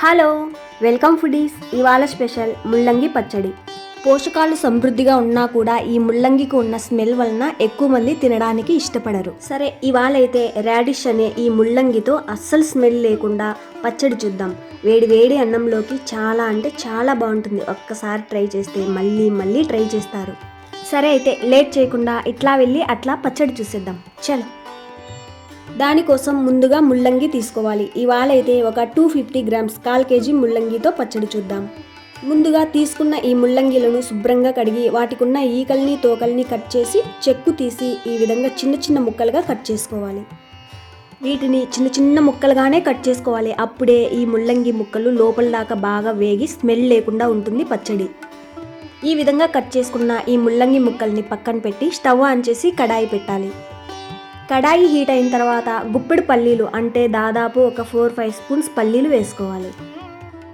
Hello welcome foodies. ఇవాళ special ముల్లంగి పచ్చడి. పోషకాలు సమృద్ధిగా ఉన్నా కూడా ఈ ముల్లంగికి ఉన్న స్మెల్ వలన ఎక్కువ మంది తినడానికి ఇష్టపడరు. సరే ఇవాళ అయితే రాడిష్ అనే ఈ ముల్లంగితో అస్సలు స్మెల్ లేకుండా పచ్చడి చూద్దాం. వేడి వేడి అన్నంలోకి చాలా అంటే చాలా బాగుంటుంది. ఒక్కసారి ట్రై చేస్తే మళ్ళీ మళ్ళీ ట్రై చేస్తారు. సరే అయితే లేట్ చేయకుండా ఇట్లా వెళ్ళి అట్లా పచ్చడి చూసేద్దాం. చలో. దానికోసం ముందుగా ముల్లంగి తీసుకోవాలి. ఇవాళ అయితే ఒక టూ ఫిఫ్టీ గ్రామ్స్ కాల్ కేజీ ముల్లంగితో పచ్చడి చూద్దాం. ముందుగా తీసుకున్న ఈ ముల్లంగిలను శుభ్రంగా కడిగి వాటికున్న ఈకల్ని తోకల్ని కట్ చేసి చెక్కు తీసి ఈ విధంగా చిన్న చిన్న ముక్కలుగా కట్ చేసుకోవాలి. వీటిని చిన్న చిన్న ముక్కలుగానే కట్ చేసుకోవాలి. అప్పుడే ఈ ముల్లంగి ముక్కలు లోపల దాకా బాగా వేగి స్మెల్ లేకుండా ఉంటుంది పచ్చడి. ఈ విధంగా కట్ చేసుకున్న ఈ ముల్లంగి ముక్కల్ని పక్కన పెట్టి స్టవ్ ఆన్ చేసి కడాయి పెట్టాలి. కడాయి హీట్ అయిన తర్వాత గుప్పెడు పల్లీలు అంటే దాదాపు ఒక ఫోర్ ఫైవ్ స్పూన్స్ పల్లీలు వేసుకోవాలి.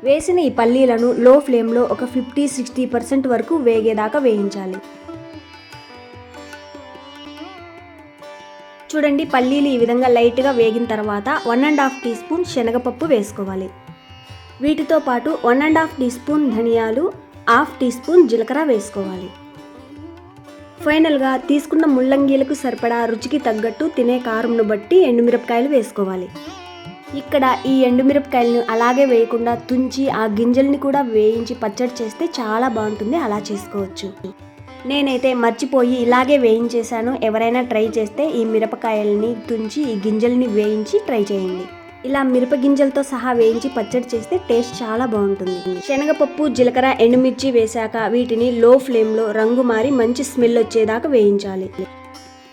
వేసిన ఈ పల్లీలను లో ఫ్లేమ్లో ఒక ఫిఫ్టీ సిక్స్టీ పర్సెంట్ వరకు వేగేదాకా వేయించాలి. చూడండి పల్లీలు ఈ విధంగా లైట్గా వేగిన తర్వాత one and half teaspoon శనగపప్పు వేసుకోవాలి. వీటితో పాటు one and half teaspoon ధనియాలు హాఫ్ టీ స్పూన్ జీలకర్ర వేసుకోవాలి. ఫైనల్గా తీసుకున్న ముల్లంగీలకు సరిపడా రుచికి తగ్గట్టు తినే కారంను బట్టి ఎండుమిరపకాయలు వేసుకోవాలి. ఇక్కడ ఈ ఎండుమిరపకాయలను అలాగే వేయకుండా తుంచి ఆ గింజల్ని కూడా వేయించి పచ్చడి చేస్తే చాలా బాగుంటుంది అలా చేసుకోవచ్చు. నేనైతే మర్చిపోయి ఇలాగే వేయించేశాను. ఎవరైనా ట్రై చేస్తే ఈ మిరపకాయల్ని తుంచి ఈ గింజల్ని వేయించి ట్రై చేయండి. ఇలా మిరప గింజలతో సహా వేయించి పచ్చడి చేస్తే టేస్ట్ చాలా బాగుంటుంది. శనగపప్పు జీలకర్ర ఎండుమిర్చి వేశాక వీటిని లో ఫ్లేమ్లో రంగు మారి మంచి స్మెల్ వచ్చేదాకా వేయించాలి.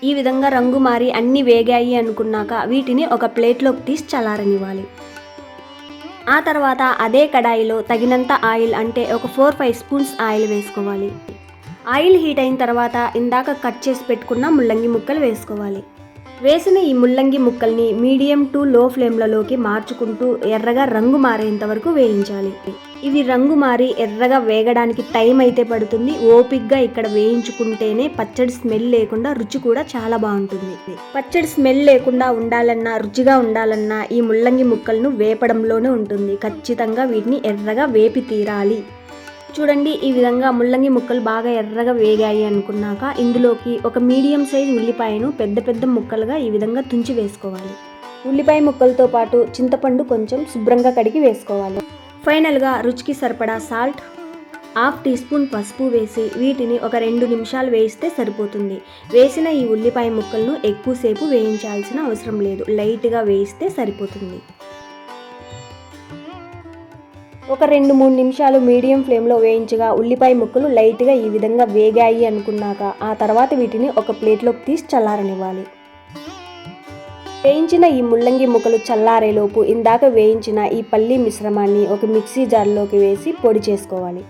ఈ విధంగా రంగు మారి అన్ని వేగాయి అనుకున్నాక వీటిని ఒక ప్లేట్లోకి తీసి చల్లారనివ్వాలి. ఆ తర్వాత అదే కడాయిలో తగినంత ఆయిల్ అంటే ఒక ఫోర్ ఫైవ్ స్పూన్స్ ఆయిల్ వేసుకోవాలి. ఆయిల్ హీట్ అయిన తర్వాత ఇందాక కట్ చేసి పెట్టుకున్న ముల్లంగి ముక్కలు వేసుకోవాలి. వేసిన ఈ ముల్లంగి ముక్కల్ని మీడియం టు లో ఫ్లేమ్లలోకి మార్చుకుంటూ ఎర్రగా రంగు మారేంత వరకు వేయించాలి. ఇవి రంగు మారి ఎర్రగా వేగడానికి టైం అయితే పడుతుంది. ఓపిక్గా ఇక్కడ వేయించుకుంటేనే పచ్చడి స్మెల్ లేకుండా రుచి కూడా చాలా బాగుంటుంది. పచ్చడి స్మెల్ లేకుండా ఉండాలన్నా రుచిగా ఉండాలన్నా ఈ ముల్లంగి ముక్కలను వేపడంలోనే ఉంటుంది. ఖచ్చితంగా వీటిని ఎర్రగా వేపి తీరాలి. చూడండి ఈ విధంగా ముల్లంగి ముక్కలు బాగా ఎర్రగా వేగాయి అనుకున్నాక ఇందులోకి ఒక మీడియం సైజ్ ఉల్లిపాయను పెద్ద పెద్ద ముక్కలుగా ఈ విధంగా తుంచి వేసుకోవాలి. ఉల్లిపాయ ముక్కలతో పాటు చింతపండు కొంచెం శుభ్రంగా కడిగి వేసుకోవాలి. ఫైనల్గా రుచికి సరిపడా సాల్ట్ హాఫ్ టీ స్పూన్ పసుపు వేసి వీటిని ఒక రెండు నిమిషాలు వేయిస్తే సరిపోతుంది. వేసిన ఈ ఉల్లిపాయ ముక్కలను ఎక్కువసేపు వేయించాల్సిన అవసరం లేదు. లైట్గా వేయిస్తే సరిపోతుంది. ఒక రెండు మూడు నిమిషాలు మీడియం ఫ్లేమ్లో వేయించగా ఉల్లిపాయ ముక్కలు లైట్గా ఈ విధంగా వేగాయి అనుకున్నాక ఆ తర్వాత వీటిని ఒక ప్లేట్లోకి తీసి చల్లారనివ్వాలి. వేయించిన ఈ ముల్లంగి ముక్కలు చల్లారేలోపు ఇందాక వేయించిన ఈ పల్లి మిశ్రమాన్ని ఒక మిక్సీ జార్లోకి వేసి పొడి చేసుకోవాలి.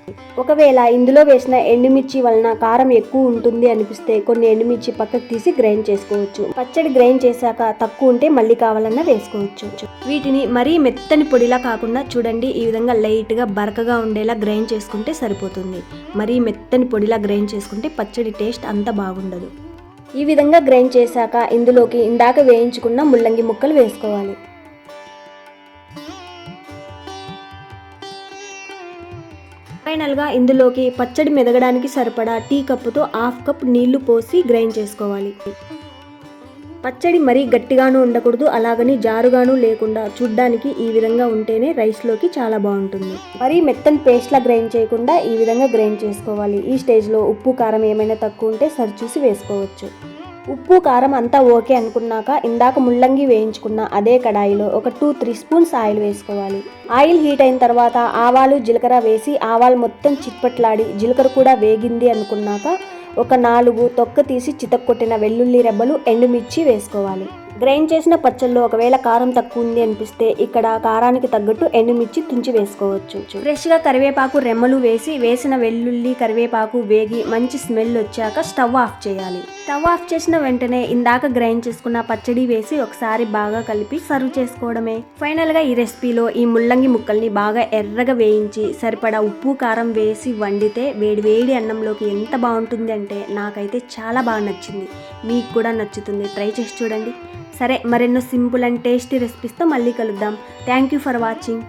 ఒకవేళ ఇందులో వేసిన ఎండుమిర్చి వలన కారం ఎక్కువ ఉంటుంది అనిపిస్తే కొన్ని ఎండుమిర్చి పక్కకు తీసి గ్రైండ్ చేసుకోవచ్చు. పచ్చడి గ్రైండ్ చేశాక తక్కువ ఉంటే మళ్ళీ కావాలన్నా వేసుకోవచ్చు. వీటిని మరీ మెత్తని పొడిలా కాకుండా చూడండి ఈ విధంగా లైట్గా బరకగా ఉండేలా గ్రైండ్ చేసుకుంటే సరిపోతుంది. మరీ మెత్తని పొడిలా గ్రైండ్ చేసుకుంటే పచ్చడి టేస్ట్ అంత బాగుండదు. ఈ విధంగా గ్రైండ్ చేశాక ఇందులోకి ఇందాక వేయించుకున్న ముల్లంగి ముక్కలు వేసుకోవాలి. ఫైనల్గా ఇందులోకి పచ్చడి మెదగడానికి సరిపడా టీ కప్పుతో హాఫ్ కప్ నీళ్ళు పోసి గ్రైండ్ చేసుకోవాలి. పచ్చడి మరీ గట్టిగాను ఉండకూడదు అలాగని జారుగాను లేకుండా చూడ్డానికి ఈ విధంగా ఉంటేనే రైస్లోకి చాలా బాగుంటుంది. మరీ మెత్తని పేస్ట్లా గ్రైండ్ చేయకుండా ఈ విధంగా గ్రైండ్ చేసుకోవాలి. ఈ స్టేజ్లో ఉప్పు కారం ఏమైనా తక్కువ ఉంటే సరిచూసి వేసుకోవచ్చు. ఉప్పు కారం అంతా ఓకే అనుకున్నాక ఇందాక ముల్లంగి వేయించుకున్న అదే కడాయిలో ఒక టూ త్రీ స్పూన్స్ ఆయిల్ వేసుకోవాలి. ఆయిల్ హీట్ అయిన తర్వాత ఆవాలు జీలకర్ర వేసి ఆవాలు మొత్తం చిట్పట్లాడి జీలకర్ర కూడా వేగింది అనుకున్నాక ఒక నాలుగు తొక్క తీసి చితక్కొట్టిన వెల్లుల్లి రెబ్బలు ఎండుమిర్చి వేసుకోవాలి. గ్రైండ్ చేసిన పచ్చళ్ళు ఒకవేళ కారం తక్కువ ఉంది అనిపిస్తే ఇక్కడ కారానికి తగ్గట్టు ఎండుమిర్చి తుంచి వేసుకోవచ్చు. ఫ్రెష్గా కరివేపాకు రెమ్మలు వేసి వేసిన వెల్లుల్లి కరివేపాకు వేగి మంచి స్మెల్ వచ్చాక స్టవ్ ఆఫ్ చేయాలి. స్టవ్ ఆఫ్ చేసిన వెంటనే ఇందాక గ్రైండ్ చేసుకున్న పచ్చడి వేసి ఒకసారి బాగా కలిపి సర్వ్ చేసుకోవడమే. ఫైనల్గా ఈ రెసిపీలో ఈ ముల్లంగి ముక్కల్ని బాగా ఎర్రగా వేయించి సరిపడా ఉప్పు కారం వేసి వండితే వేడి వేడి అన్నంలోకి ఎంత బాగుంటుంది అంటే నాకైతే చాలా బాగా నచ్చింది. మీకు కూడా నచ్చుతుంది. ట్రై చేసి చూడండి. సరే మరెన్నో సింపుల్ అండ్ టేస్టీ రెసిపీస్తో మళ్ళీ కలుద్దాం. Thank you for watching